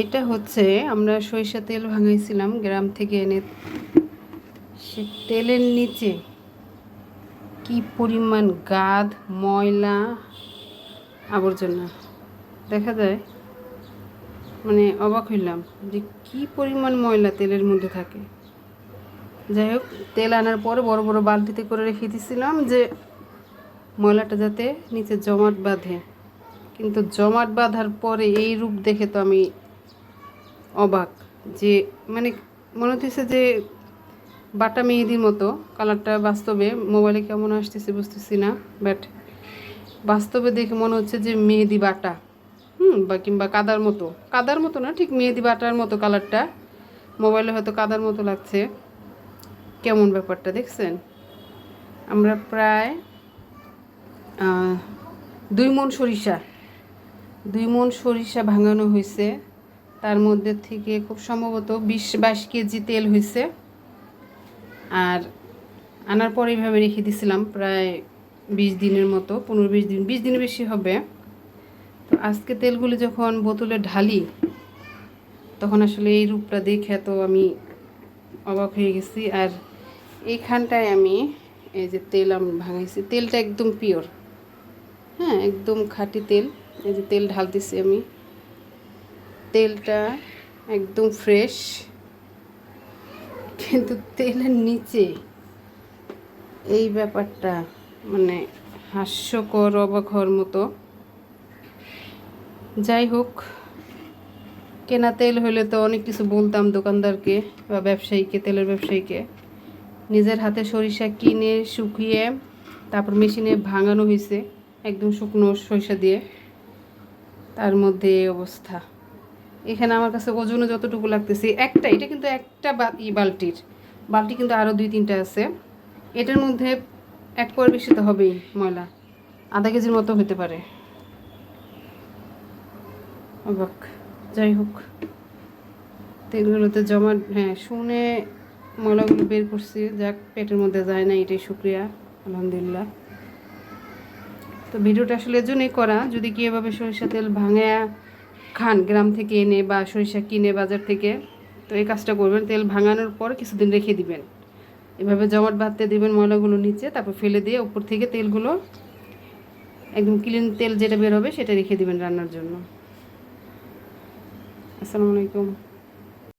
এটা হচ্ছে, আমরা সরিষা তেল ভাঙাইছিলাম গ্রাম থেকে এনে সে তেলের নিচে কি পরিমাণ গাদ, ময়লা, আবর্জনা। দেখা যায় মানে অবাক হইলাম যে কি পরিমাণ ময়লা তেলের মধ্যে থাকে। যাই হোক, তেল আনার পরে বড় বড় বালতিতে করে রেখে দিয়েছিলাম যে ময়লাটা যাতে নিচে জমাট বাঁধে। কিন্তু জমাট বাঁধার পরে এই রূপ দেখে তো আমি অবাক যে মানে মনে হচ্ছে যে বাটা মেহেদির মতো, কালারটা বাস্তবে মোবাইলে কেমন আসতেছে বুঝতেছি না বাট বাস্তবে দেখে মনে হচ্ছে যে মেহেদি বাটা, হুম, বা কিংবা কাদার মতো কাদার মতো না, ঠিক মেহেদি বাটার মতো কালারটা মোবাইলে হয়তো কাদার মতো লাগছে। কেমন ব্যাপারটা দেখছেন? আমরা প্রায় দুই মন সরিষা, দুই মন সরিষা ভাঙানো হয়েছে তার মধ্যে থেকে খুব সম্ভবত বিশ বাইশ কেজি তেল হয়েছে আর আনার পর এইভাবে রেখে দিয়েছিলাম প্রায় বিশ দিনের মতো, পনেরো বিশ দিন, বিশ দিনের বেশি হবে। তো আজকে তেলগুলি যখন বোতলে ঢালি, তখন আসলে এই রূপটা দেখে তো আমি অবাক হয়ে গেছি। আর এইখানটায় আমি এই যে তেল আমি ভাঙাইছি, তেলটা একদম পিওর হ্যাঁ একদম খাঁটি তেল, এই যে তেল ঢালতেছি আমি। তেলটা একদম ফ্রেশ কিন্তু তেলের নিচে এই ব্যাপারটা মানে হাস্যকর অবাক হওয়ার মতো। যাই হোক, কেনা তেল হলে তো অনেক কিছু বলতাম দোকানদারকে বা ব্যবসায়ীকে, তেলের ব্যবসায়ীকে। নিজের হাতে সরিষা কিনে শুকিয়ে তারপর মেশিনে ভাঙানো হয়েছে, একদম শুকনো সরিষা দিয়ে। তার মধ্যে অবস্থা। এখানে আমার কাছে ওজনে যতটুকু লাগতেছে, একটা, এটা কিন্তু একটা ই বালতির। বালতি কিন্তু আরও দুই, তিনটা আছে। এটার মধ্যে এক পর বেশি তো হবেই ময়লা। আধা কেজির মতো হতে পারে। অবাক। যাই হোক। তেলগুলোতে জমা হ্যাঁ শুনে ময়লাগুলো বের করছি। যাক, পেটের মধ্যে যায় না, এটাই শুক্রিয়া। আলহামদুলিল্লাহ। তো ভিডিওটা আসলে এজন্যই করা। যদি কি এভাবে সরিষা তেল ভাঙা খান গ্রাম থেকে এনে বা সরিষা কিনে বাজার থেকে, তো এই কাজটা করবেন। তেল ভাঙানোর পর কিছুদিন রেখে দিবেন। এভাবে জমাট বাঁধতে দেবেন ময়লাগুলো নিচে, তারপর ফেলে দিয়ে উপর থেকে তেলগুলো, একদম ক্লিন তেল যেটা বের হবে সেটা রেখে দিবেন রান্নার জন্য। আসসালামু আলাইকুম।